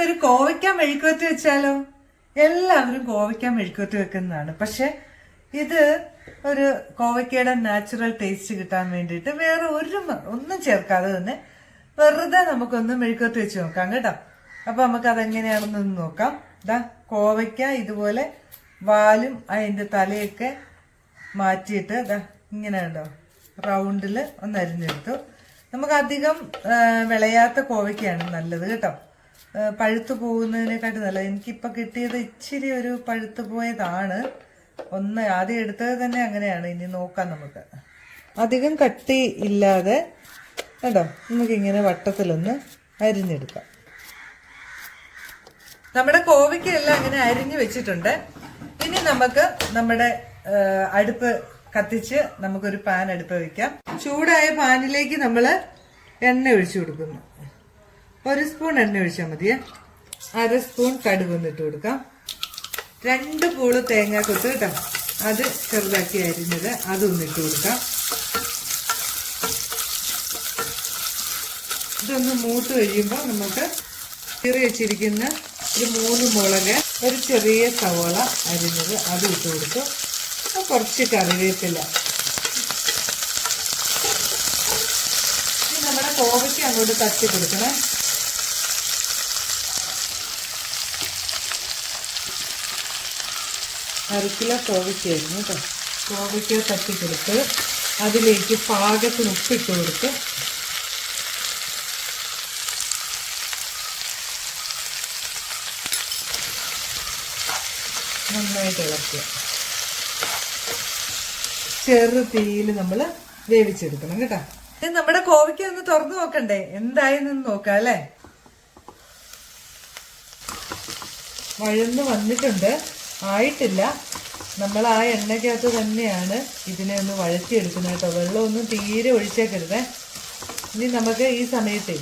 ഇന്നൊരു കോവയ്ക്ക മെഴുക്കുവരട്ടി വെച്ചാലോ? എല്ലാവരും കോവയ്ക്ക മെഴുക്കുവരട്ടി വെക്കുന്നതാണ്. പക്ഷെ ഇത് ഒരു കോവയ്ക്കയുടെ നാച്ചുറൽ ടേസ്റ്റ് കിട്ടാൻ വേണ്ടിയിട്ട് വേറെ ഒരു ഒന്നും ചേർക്കാതെ തന്നെ വെറുതെ നമുക്കൊന്ന് മെഴുക്കുവരട്ടി വെച്ച് നോക്കാം കേട്ടോ. അപ്പൊ നമുക്ക് അതെങ്ങനെയാണെന്ന് നോക്കാം. ഇതാ കോവയ്ക്ക ഇതുപോലെ വാലും അതിന്റെ തലയൊക്കെ മാറ്റിയിട്ട് ഇതാ ഇങ്ങനെ ഉണ്ടോ? റൗണ്ടിൽ ഒന്ന് അരിഞ്ഞെടുത്തു. നമുക്ക് അധികം വിളയാത്ത കോവയ്ക്കാണ് നല്ലത് കേട്ടോ. പഴുത്തു പോകുന്നതിനെക്കാട്ടി നല്ലത്. എനിക്കിപ്പോൾ കിട്ടിയത് ഇച്ചിരി ഒരു പഴുത്തു പോയതാണ്. ഒന്ന് ആദ്യം എടുത്തത് തന്നെ അങ്ങനെയാണ്. ഇനി നോക്കാം നമുക്ക്. അധികം കട്ടി ഇല്ലാതെ കേട്ടോ നമുക്കിങ്ങനെ വട്ടത്തിലൊന്ന് അരിഞ്ഞെടുക്കാം. നമ്മുടെ കോവയ്ക്കെല്ലാം അങ്ങനെ അരിഞ്ഞു വെച്ചിട്ടുണ്ട്. ഇനി നമുക്ക് നമ്മുടെ അടുപ്പ് കത്തിച്ച് നമുക്കൊരു പാൻ എടുത്ത് വെക്കാം. ചൂടായ പാനിലേക്ക് നമ്മൾ എണ്ണ ഒഴിച്ചു കൊടുക്കുന്നു. ഒരു സ്പൂൺ എണ്ണ ഒഴിച്ചാൽ മതിയെ. അര സ്പൂൺ കടുക് ഒന്നിട്ട് കൊടുക്കാം. രണ്ട് പൂൾ തേങ്ങ കൊത്ത് കേട്ടോ. അത് ചെറുതാക്കി അരിഞ്ഞത് അതൊന്നിട്ട് കൊടുക്കാം. ഇതൊന്ന് മൂത്ത് കഴിയുമ്പോൾ നമുക്ക് കീറി വെച്ചിരിക്കുന്ന ഒരു മൂന്ന് മുളക് ഒരു ചെറിയ സവോള അരിഞ്ഞത് അത് ഇട്ട് കൊടുത്തു. കുറച്ച് കറിവേപ്പില. നമ്മുടെ കോവയ്ക്ക് അങ്ങോട്ട് തട്ടി കൊടുക്കണേ. അരക്കിലോ കോവയ്ക്കായിരുന്നു കേട്ടോ. കോവയ്ക്ക തട്ടി കൊടുത്ത് അതിലേക്ക് പാകത്തിന് ഉപ്പിട്ട് കൊടുത്ത് നന്നായിട്ട് ഇളക്കുക. ചെറു തീയിൽ നമ്മൾ വേവിച്ചെടുക്കണം കേട്ടോ. ഇത് നമ്മുടെ കോവയ്ക്ക് ഒന്ന് തുറന്നു നോക്കണ്ടേ? എന്തായെന്ന് നോക്കാം അല്ലേ? വഴന്ന് വന്നിട്ടുണ്ട്. ആയിട്ടില്ല. നമ്മൾ ആ എണ്ണയ്ക്കകത്ത് തന്നെയാണ് ഇതിനെ ഒന്ന് വഴറ്റിയെടുക്കുന്നത് കേട്ടോ. വെള്ളമൊന്നും തീരെ ഒഴിച്ചേക്കരുത്. ഇനി നമുക്ക് ഈ സമയത്ത്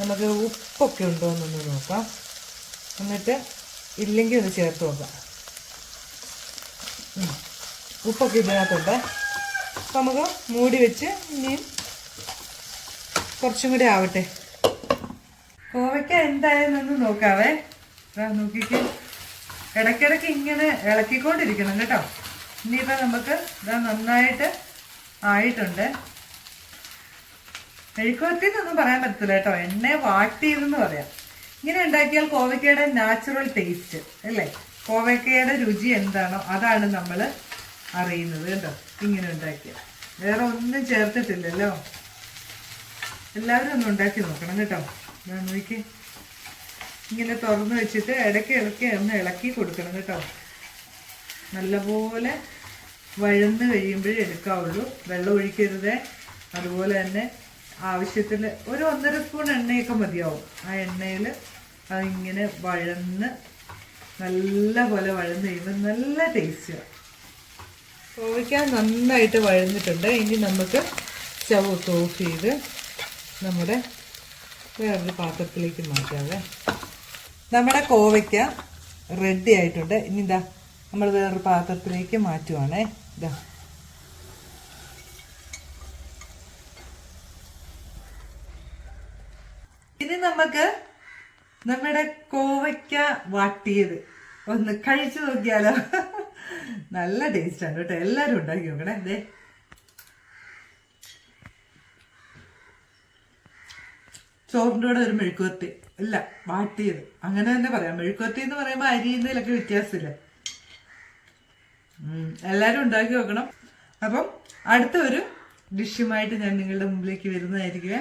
നമുക്ക് ഉപ്പൊക്കെ ഉണ്ടോ എന്നൊന്ന് നോക്കാം. എന്നിട്ട് ഇല്ലെങ്കിൽ ഒന്ന് ചേർത്ത് നോക്കാം. ഉപ്പൊക്കെ ഇതിനകത്തുണ്ട്. അപ്പം നമുക്ക് മൂടി വെച്ച് ഇനി കുറച്ചും കൂടി ആവട്ടെ. കോവയ്ക്ക എന്തായെന്നൊന്ന് നോക്കാവേ. നോക്കിക്കേ. ഇടയ്ക്കിടയ്ക്ക് ഇങ്ങനെ ഇളക്കിക്കൊണ്ടിരിക്കണം കേട്ടോ. ഇനിയിപ്പോൾ നമുക്ക് ഇതാ നന്നായിട്ട് ആയിട്ടുണ്ട്. മെഴുക്കുവരട്ടി എന്നൊന്നും പറയാൻ പറ്റത്തില്ല കേട്ടോ. എന്നെ വാട്ടിയതെന്ന് പറയാം. ഇങ്ങനെ ഉണ്ടാക്കിയാൽ കോവയ്ക്കയുടെ നാച്ചുറൽ ടേസ്റ്റ് അല്ലേ? കോവയ്ക്കയുടെ രുചി എന്താണോ അതാണ് നമ്മൾ അറിയുന്നത് കേട്ടോ ഇങ്ങനെ ഉണ്ടാക്കിയാൽ. വേറെ ഒന്നും ചേർത്തിട്ടില്ലല്ലോ. എല്ലാവരും ഒന്ന് ഉണ്ടാക്കി നോക്കണം കേട്ടോ. നോക്കി ഇങ്ങനെ തുറന്ന് വെച്ചിട്ട് ഇടയ്ക്ക് ഇളക്കി ഒന്ന് ഇളക്കി കൊടുക്കണം കേട്ടോ. നല്ലപോലെ വഴന്ന് കഴിയുമ്പോഴേ എടുക്കാവുള്ളൂ. വെള്ളം ഒഴിക്കരുത്. അതുപോലെ തന്നെ ആവശ്യത്തിൽ ഒരു ഒന്നര സ്പൂൺ എണ്ണയൊക്കെ മതിയാവും. ആ എണ്ണയിൽ അതിങ്ങനെ വഴന്ന് നല്ല പോലെ വഴന്ന് കഴിയുമ്പോൾ നല്ല ടേസ്റ്റാണ് കോഴിക്കാൻ നന്നായിട്ട് വഴന്നിട്ടുണ്ട്. ഇനി നമുക്ക് സ്റ്റവ് ഓഫ് ചെയ്ത് നമ്മുടെ വേറൊരു പാത്രത്തിലേക്ക് മാറ്റാവേ. നമ്മുടെ കോവയ്ക്ക റെഡി ആയിട്ടുണ്ട്. ഇനി ഇതാ നമ്മൾ വേറൊരു പാത്രത്തിലേക്ക് മാറ്റുവാണേ. ഇതാ ഇനി നമുക്ക് നമ്മുടെ കോവയ്ക്ക വാട്ടിയത് ഒന്ന് കഴിച്ചു നോക്കിയാലോ? നല്ല ടേസ്റ്റാണ് കേട്ടോ. എല്ലാവരും ഉണ്ടാക്കി നോക്കണേ. അതെ ചോറിന്റെ കൂടെ ഒരു മെഴുക്കുവരട്ടി. ഇല്ല വാട്ടിയത് അങ്ങനെ തന്നെ പറയാം. മെഴുക്കുവരട്ടി എന്ന് പറയുമ്പോൾ അരിയുന്നതിലൊക്കെ വ്യത്യാസമില്ല? എല്ലാവരും ഉണ്ടാക്കി നോക്കണം അപ്പം അടുത്ത ഒരു ഡിഷുമായിട്ട് ഞാൻ നിങ്ങളുടെ മുമ്പിലേക്ക് വരുന്നതായിരിക്കുമേ